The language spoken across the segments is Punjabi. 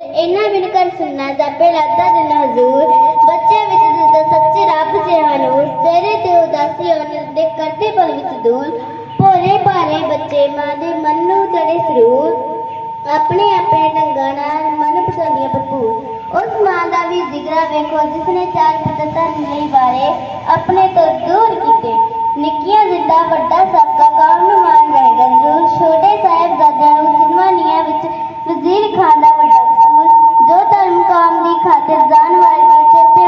ਇਹਨਾਂ ਬਿਨ ਕਰ ਸੁਣਨਾ ਜਾਪੇ ਲੱਗਦਾ ਦਿਨ ਹਜ਼ੂਰ। ਬੱਚਿਆਂ ਵਿੱਚ ਜਿਸਦਾ ਸੱਚੇ ਰੱਬ ਜਿਹਾ ਨੂਰ ਤੇਰੇ ਤੇ ਉਦਾਸੀ ਉਹਨੇ ਦੇ ਕਰਦੇ ਪਲ ਵਿੱਚ ਦੂਰ। ਭੋਲੇ ਭਾਰੇ ਬੱਚੇ ਮਾਂ ਦੇ ਮਨ ਨੂੰ ਚੜੇ ਸਰੂਰ। ਆਪਣੇ ਆਪਣੇ ਢੰਗਾਂ ਨਾਲ ਮਨ ਪਸੰਦੀਆਂ ਭਰਪੂਰ। ਉਸ ਮਾਂ ਦਾ ਵੀ ਜਿਗਰਾ ਵੇਖੋ, ਜਿਸਨੇ ਚਾਰ ਪੁੱਤਰ ਲਈ ਬਾਰੇ ਆਪਣੇ ਤੋਂ ਦੂਰ ਕੀਤੇ। ਨਿੱਕੀਆਂ ਜਿੱਦਾਂ ਵੱਡਾ ਸਾਕਾ ਕੌਮ ਨੂੰ ਮਾਣ ਰਹੇਗਾ ਜ਼ਰੂਰ। ਛੋਟੇ ਸਾਹਿਬ ਦਾਦਿਆਂ ਨੂੰ ਸਿਨਵਾਨੀਆਂ ਵਿੱਚ ਵਜ਼ੀਰ ਖਾਨ ਦਾ ਵੱਡਾ आवाम की खातिर जान वर्गी चेते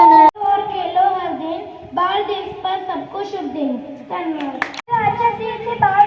और खेलो हर दिन बाल दिवस पर सबको शुभ दिन धन्यवाद आज से बाल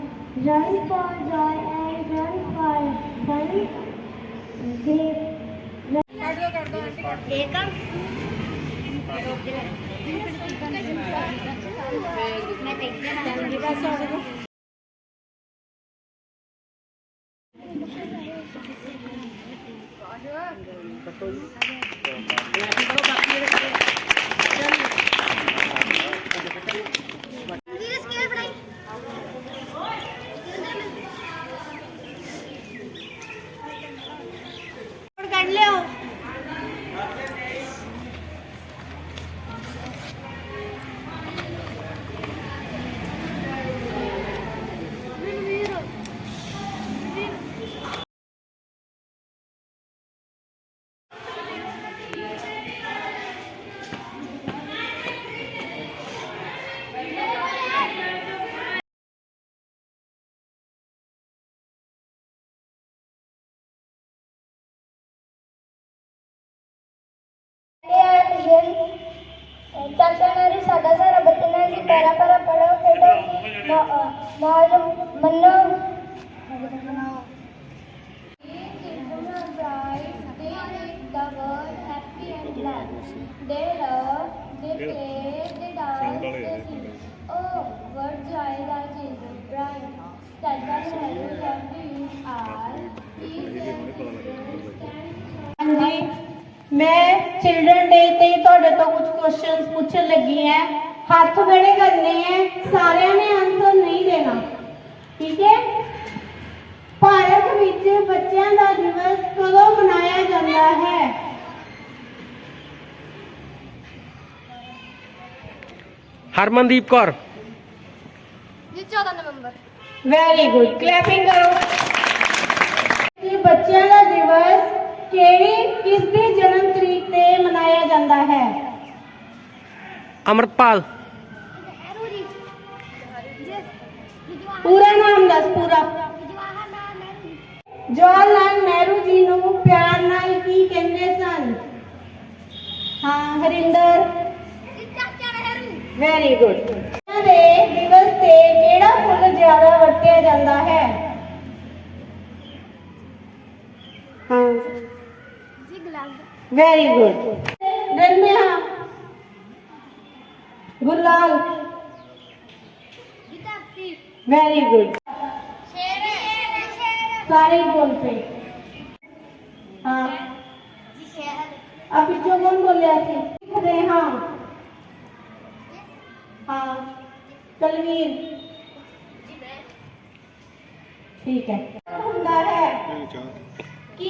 Run for joy and run for fun. They they come. पढ़ा पढ़ा पढ़ो बेटो मौज मनो The world happy and glad. They love, they play, they dance, they sing. Oh, what joy the children bring! Sadhguru Nehru have used all these हाँ जी मैं चिल्ड्रन डे से ही थोड़े तो कुछ क्वेश्चंस पूछने लगी हैं ਹੱਥ ਖੜੇ ਕਰਨੇ ਹੈ ਸਾਰਿਆਂ ਨੇ ਆਨਸਰ ਨਹੀਂ ਦੇਣਾ। ਠੀਕ ਹੈ ਭਾਰਤ ਵਿੱਚ ਬੱਚਿਆਂ ਦਾ ਦਿਵਸ ਕਦੋਂ ਮਨਾਇਆ ਜਾਂਦਾ ਹੈ? ਹਰਮਨਦੀਪ ਕੌਰ। ਜੀ 14 ਨਵੰਬਰ। ਵੈਰੀ ਗੁੱਡ ਕਲੈਪਿੰਗ ਕਰੋ। ਇਹ ਬੱਚਿਆਂ ਦਾ ਦਿਵਸ ਕਿਹੜੀ ਕਿਸ ਦੀ ਜਨਮ ਤਰੀਕ ਤੇ ਮਨਾਇਆ ਜਾਂਦਾ ਹੈ? ਅਮਰਪਾਲ ਪੂਰਾ ਨਾਮ ਦੱਸ, ਪੂਰਾ। ਜਵਾਹਰ ਲਾਲ ਨਹਿਰੂ ਜੀ ਨੂੰ ਪਿਆਰ ਨਾਲ ਕੀ ਕਹਿੰਦੇ ਸਨ? ਹਾਂ, ਹਰਿੰਦਰ। ਵੈਰੀ ਗੁੱਡ ਦੇ ਦਿਵਸ ਤੇ ਕਿਹੜਾ ਫੁੱਲ ਜ਼ਿਆਦਾ ਵਰਤਿਆ ਜਾਂਦਾ ਹੈ? ਹਾਂ। ਜੀ ਗੁਲਾਬ ਵੈਰੀ ਗੁੱਡ ਰਣਿਆ ਗੁਲਾਲ ਧਰਤੀ ਵੈਰੀ ਗੁੱਡ ਸ਼ੇਰ ਸ਼ੇਰ ਸਾਰੇ ਬੋਲ ਪੇ ਹਾਂ ਜੀ ਸ਼ਹਿਰ ਆ ਪਿੱਛੋਂ ਕੌਣ ਬੋਲਿਆ ਸੀ ਲਿਖਦੇ ਹਾਂ ਹਾਂ ਕਲਵੀਰ ਠੀਕ ਹੈ ਹੁੰਦਾ ਹੈ ਕੀ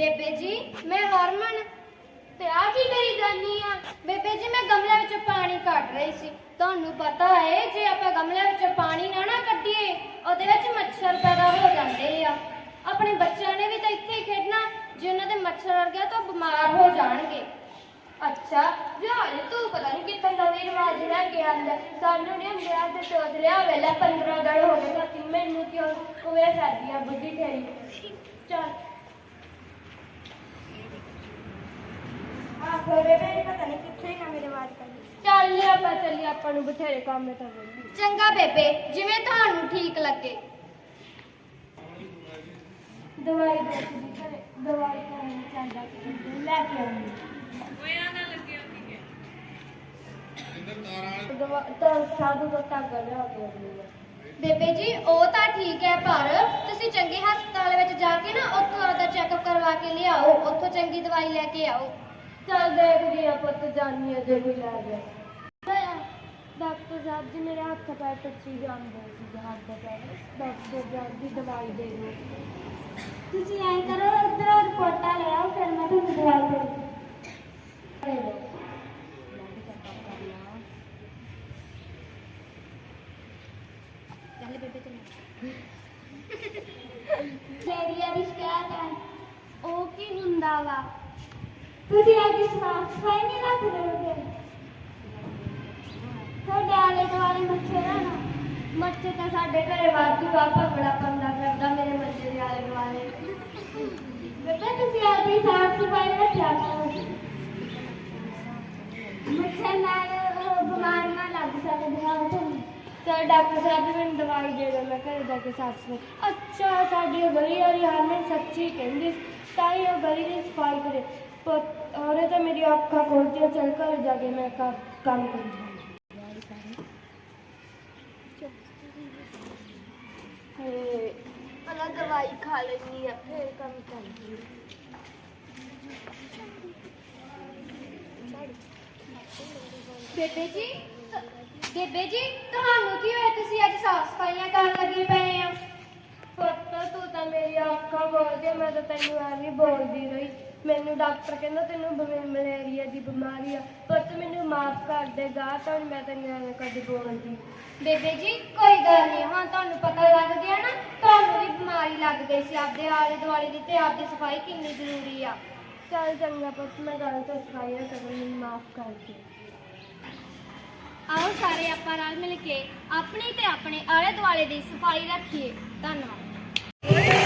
ਬੇਬੇ ਜੀ, ਮੈਂ ਹਰਮਨ। ਤੇ ਆ ਕੀ ਕਰੀ ਜਾਨੀ ਆ? ਬੇਬੇ ਜੀ, ਮੈਂ ਗਮਲੇ ਵਿੱਚੋਂ ਪਾਣੀ ਕੱਢ ਰਹੀ ਸੀ। ਤੁਹਾਨੂੰ ਪਤਾ ਹੈ, ਜੇ ਆਪਾਂ ਗਮਲੇ ਵਿੱਚੋਂ ਪਾਣੀ ਨਾ ਨਾ ਕੱਢੀਏ, ਉਹਦੇ ਵਿੱਚ ਮੱਛਰ ਪੈਦਾ ਹੋ ਜਾਂਦੇ ਆ। ਆਪਣੇ ਬੱਚਿਆਂ ਨੇ ਵੀ ਤਾਂ ਇੱਥੇ ਹੀ ਖੇਡਣਾ, ਜੇ ਉਹਨਾਂ ਦੇ ਮੱਛਰ ਵੜ ਗਿਆ ਤਾਂ ਬਿਮਾਰ ਹੋ ਜਾਣਗੇ। ਅੱਛਾ ਯਾਰ ਤੂੰ ਪਤਾ ਨਹੀਂ ਕਿੱਥੇ ਨਵੀਂ ਰਿਵਾਜ ਲੈ ਕੇ ਆਂਦਾ। ਸਾਨੂੰ ਨਹੀਂ ਅੰਦਰਾਂ ਤੇ ਸੋਚ ਲਿਆ ਵੇਲਾ 15 ਦਿਨ ਹੋ ਗਏ ਤਾਂ ਮੈਨੂੰ ਕਿਉਂ ਕੋਵੇ ਕਰਦੀ ਬੁੱਢੀ ਠੇਰੀ ਚੱਲ ਬੇਬੇ ਪਤਾ ਨਹੀਂ ਕਿੱਥੇ ਨਾ ਮੇਰੇ ਆਵਾਜ਼ ਕਰ ਚੱਲ ਲਿਆ ਆਪਾਂ ਚੱਲੀ ਆਪਾਂ ਨੂੰ ਬਥੇਰੇ ਕੰਮ ਹੈ ਤਾਂ ਚੰਗਾ ਬੇਬੇ ਜਿਵੇਂ ਤੁਹਾਨੂੰ ਠੀਕ ਲੱਗੇ। ਦਵਾਈ ਦੇ ਦਿੱਤੀ ਘਰੇ ਦਵਾਈ ਕਰਨ ਚਾਹੁੰਦਾ ਲੈ ਕੇ ਆਉਂਦੀ। ਦਵਾ ਤਾਂ ਸਾਧੂ ਦਾ ਧਾਗਾ ਲਿਆ ਕੇ ਆਉਂਦੀ ਆ। ਬੇਬੇ ਜੀ ਉਹ ਤਾਂ ਠੀਕ ਹੈ ਪਰ ਤੁਸੀਂ ਚੰਗੇ ਹਸਪਤਾਲ ਵਿੱਚ ਜਾ ਕੇ ਨਾ ਉੱਥੋਂ ਆਪਦਾ ਚੈੱਕਅਪ ਕਰਵਾ ਕੇ ਲਿਆਓ ਉੱਥੋਂ ਚੰਗੀ ਦਵਾਈ ਲੈ ਕੇ ਆਓ। ਚੱਲ ਦੇਖਦੀ ਆ ਪੁੱਤ, ਜਾਨੀ ਆ ਜੇ ਕੋਈ ਲੈ ਗਿਆ। ਡਾਕਟਰ ਸਾਹਿਬ ਜੀ ਮੇਰੇ ਹੱਥ ਪੈਰ ਟੱਚੀ ਜਾਂਦੇ ਸੀ ਹੱਥ ਪੈਰ। ਡਾਕਟਰ ਸਾਹਿਬ ਦੀ ਦਵਾਈ ਦੇ ਦਿਓ। ਤੁਸੀਂ ਐਂ ਕਰੋ ਉਧਰੋਂ ਰਿਪੋਰਟਾਂ ਲੈ ਆਓ, ਫਿਰ ਮੈਂ ਤੁਹਾਨੂੰ ਦਵਾਈ ਦੇ ਦੂੰ ਚੱਲ ਬੇਬੇ ਤੇ ਡੇਰੀਆ ਦੀ ਸ਼ਿਕਾਇਤ ਹੈ। ਉਹ ਕੀ ਹੁੰਦਾ ਵਾ? ਤੁਸੀਂ ਆਪਣੀ ਸਾਫ਼ ਸਫ਼ਾਈ ਨਹੀਂ ਰੱਖ ਰਹੇ ਤੁਹਾਡੇ ਆਲੇ ਦੁਆਲੇ ਮੱਛਰ ਆ ਨਾ ਮੱਛਰ ਤਾਂ ਸਾਡੇ ਘਰੇ ਵਾਧੂ ਆ ਭੰਗੜਾ ਪੰਦਾ ਫਿਰਦਾ ਮੇਰੇ ਮੱਛਰ ਦੇ ਆਲੇ ਦੁਆਲੇ ਬੇਟਾ ਤੁਸੀਂ ਆਪਣੀ ਸਾਫ਼ ਸਫ਼ਾਈ ਰੱਖਿਆ ਕਰੋ ਕੈਂਸਰ ਨਾਲ ਉਹ ਬਿਮਾਰੀਆਂ ਲੱਗ ਸਕਦੀਆਂ ਤੁਹਾਨੂੰ ਤਾਂ ਡਾਕਟਰ ਸਾਹਿਬ ਵੀ ਮੈਨੂੰ ਦਵਾਈ ਦੇ ਦਿਓ ਮੈਂ ਘਰੇ ਜਾ ਕੇ ਸਾਫ਼ ਸਫ਼ਾਈ ਅੱਛਾ ਸਾਡੀ ਉਹ ਗਲੀ ਵਾਲੀ ਹਰਮਨ ਸੱਚੀ ਕਹਿੰਦੀ ਸੀ, ਤਾਂ ਹੀ ਉਹ ਗਲੀ ਦੀ ਸਫ਼ਾਈ ਕਰੇ ਪਰ ਉਹਨੇ ਤਾਂ ਮੇਰੀ ਅੱਖਾਂ ਖੋਲ੍ਹਤੀਆਂ ਚੱਲ ਘਰੇ ਜਾ ਕੇ ਮੈਂ ਕੰਮ ਕੰਮ ਕरूँगी ਪਹਿਲਾਂ ਦਵਾਈ ਖਾ ਲੈਣੀ ਆ ਫਿਰ ਕੰਮ ਕਰਦੀ ਬੇਬੇ ਜੀ ਬੇਬੇ ਜੀ ਤੁਹਾਨੂੰ ਕੀ ਹੋਇਆ? ਤੁਸੀਂ ਅੱਜ ਸਾਫ਼ ਸਫਾਈਆਂ ਕਰਨ ਲੱਗੇ ਪਏ ਆ। ਪੁੱਤ ਤੂੰ ਤਾਂ ਮੇਰੀ ਅੱਖਾਂ ਕੇ ਮੈਂ ਤਾਂ ਤੈਨੂੰ ਐਵੇਂ ਬੋਲਦੀ ਰਹੀ। ਮੈਨੂੰ ਡਾਕਟਰ ਕਹਿੰਦਾ ਤੈਨੂੰ ਬਵੇ- ਮਲੇਰੀਆ ਦੀ ਬਿਮਾਰੀ ਆ ਪੁੱਤ ਮੈਨੂੰ ਮਾਫ ਕਰ ਦੇ ਗਾ ਤਾਂ ਮੈਂ ਤੈਨੂੰ ਐਵੇਂ ਕਦੇ ਬੋਲਦੀ। ਬੇਬੇ ਜੀ ਕੋਈ ਗੱਲ ਨਹੀਂ ਹਾਂ ਤੁਹਾਨੂੰ ਪਤਾ ਲੱਗ ਗਿਆ ਨਾ ਤੁਹਾਨੂੰ ਵੀ ਬਿਮਾਰੀ ਲੱਗ ਗਈ ਸੀ ਆਪਦੇ ਆਲੇ ਦੁਆਲੇ ਦੀ ਤੇ ਆਪਦੀ ਸਫ਼ਾਈ ਕਿੰਨੀ ਜ਼ਰੂਰੀ ਆ। ਚੱਲ ਚੰਗਾ ਪੁੱਤ ਮੈਂ ਗੱਲ ਤੋਂ ਸਫ਼ਾਈ ਕਰਨ ਮੈਨੂੰ ਮਾਫ ਕਰ ਦੇ। ਆਓ ਸਾਰੇ ਆਪਾਂ ਰਲ ਮਿਲ ਕੇ ਆਪਣੀ ਤੇ ਆਪਣੇ ਆਲੇ ਦੁਆਲੇ ਦੀ ਸਫ਼ਾਈ ਰੱਖੀਏ। ਧੰਨਵਾਦ।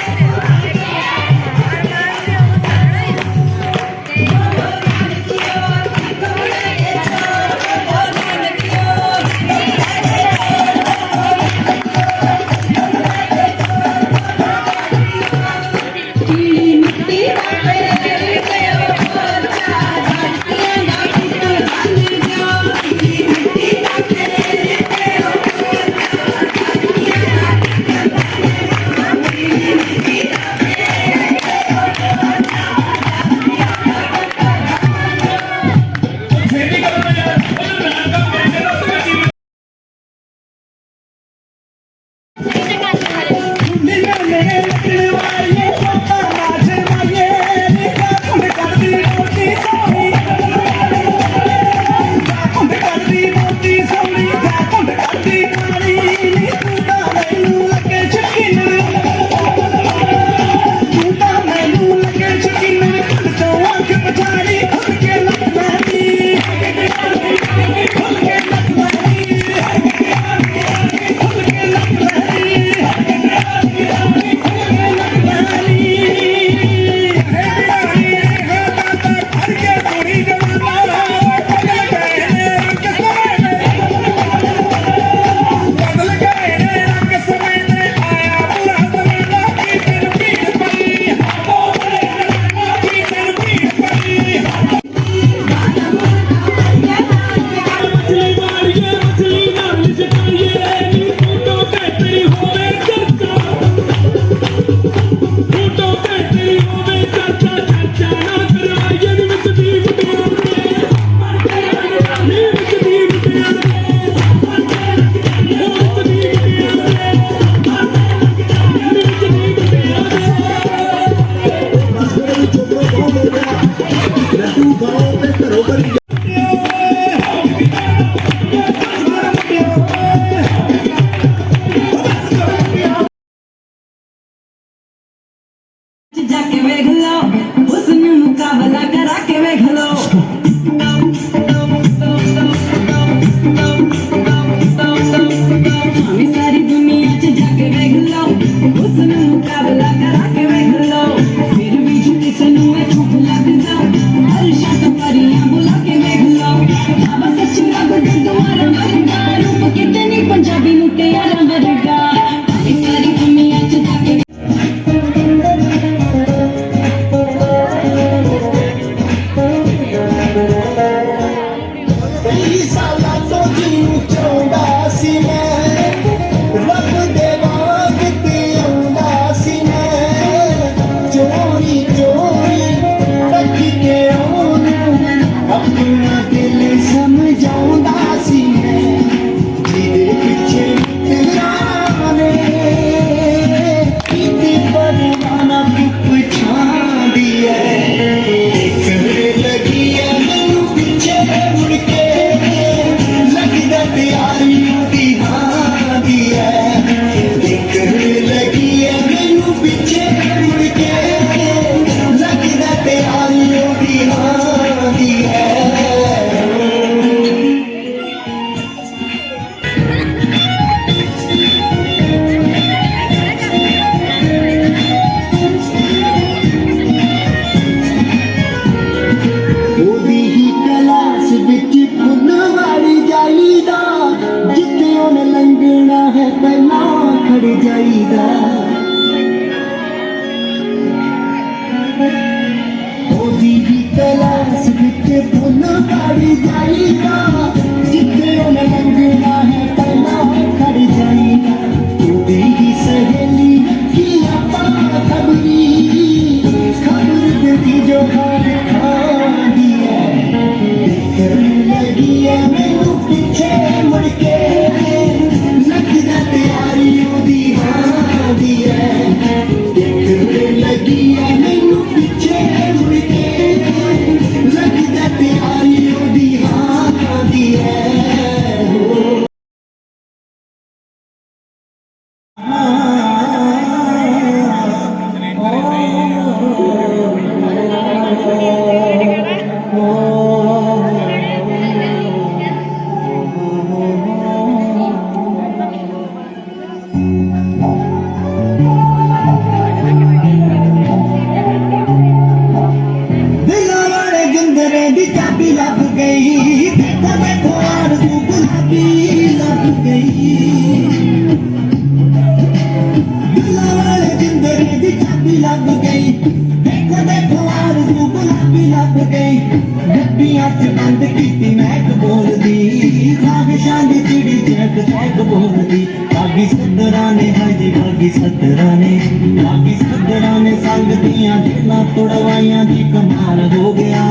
ਕਦਰਾਂ ਨੇ ਲਾਗੀ ਕਦਰਾਂ ਨੇ ਸੰਗ ਦੀਆਂ ਦਿਲਾਂ ਤੁੜਵਾਈਆਂ ਦੀ ਕਮਾਲ ਹੋ ਗਿਆ।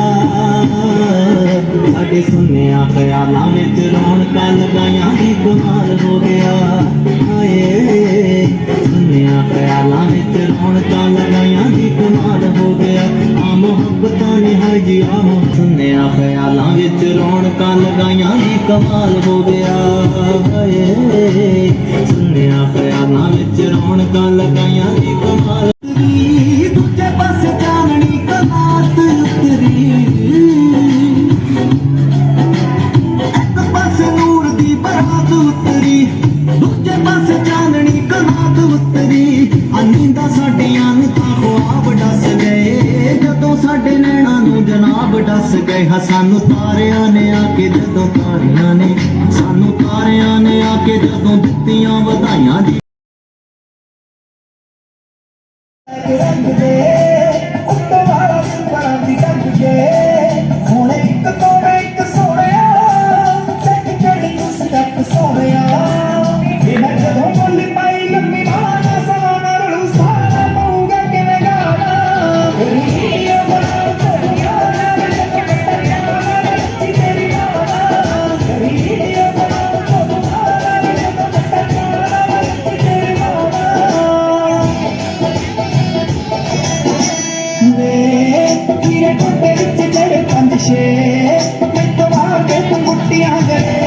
ਸਾਡੇ ਸੁਨਿਆ ਖਿਆਲਾਂ ਵਿੱਚ ਰੌਣਕਾਂ ਲਗਾਈਆਂ ਦੀ ਕਮਾਲ ਹੋ ਗਿਆ। ਹਾਏ ਸੁਨਿਆ ਖਿਆਲਾਂ ਵਿੱਚ ਰੌਣਕਾਂ ਲਗਾਈਆਂ ਦੀ ਕਮਾਲ ਹੋ ਗਿਆ। ਮੁਹੱਬਤਾਂ ਨੇ ਹਰਜੀਆਂ ਸੁਨਿਆ ਖਿਆਲਾਂ ਵਿੱਚ ਰੌਣਕਾਂ ਲਗਾਈਆਂ ਦੀ ਕਮਾਲ ਹੋ ਗਿਆ। ਏ ਸੁਨਿਆ ਖਿਆਲਾਂ ਵਿੱਚ ਰੌਣਕਾਂ ਲਗਾਈਆਂ ਦੀ ਕਮਾਲ। ਦੂਜੇ ਪਾਸੇ ਚਾਨਣੀ ਕਮਾਤ ਉਤਰੀ। ਇੱਕ ਪਾਸੇ ਨੂਰ ਦੀ ਬਰਾਤ ਉਤਰੀ। ਦੂਜੇ ਪਾਸੇ ਚਾਨਣੀ ਕਮਾਤ ਉਤਰੀ। ਅਨੀਂਦਾ ਸਾਡੀਆਂ ਨੂੰ ਤਾਂ ਖੁਆਬ ਡਸ ਗਏ। ਜਦੋਂ ਸਾਡੇ ਨੈਣਾ ਨੂੰ ਜਨਾਬ ਦੱਸ ਗਏ ਹਾਂ, ਸਾਨੂੰ ਤਾਰਿਆਂ ਨੇ ਆ ਕੇ ਜਦੋਂ ਤਾਰਿਆਂ ਨੇ, ਸਾਨੂੰ ਤਾਰਿਆਂ ਨੇ ਆ ਕੇ ਜਦੋਂ ਦਿੱਤੀਆਂ ਵਧਾਈਆਂ ਦੀ। ਗੁੱਡੇ ਵਿੱਚ ਜਿਹੜੇ ਪੰਜ ਛੇ ਮੈਨੂੰ ਮਾਰ ਕੇ ਤੂੰ ਮੁੱਟੀਆਂ ਗਏ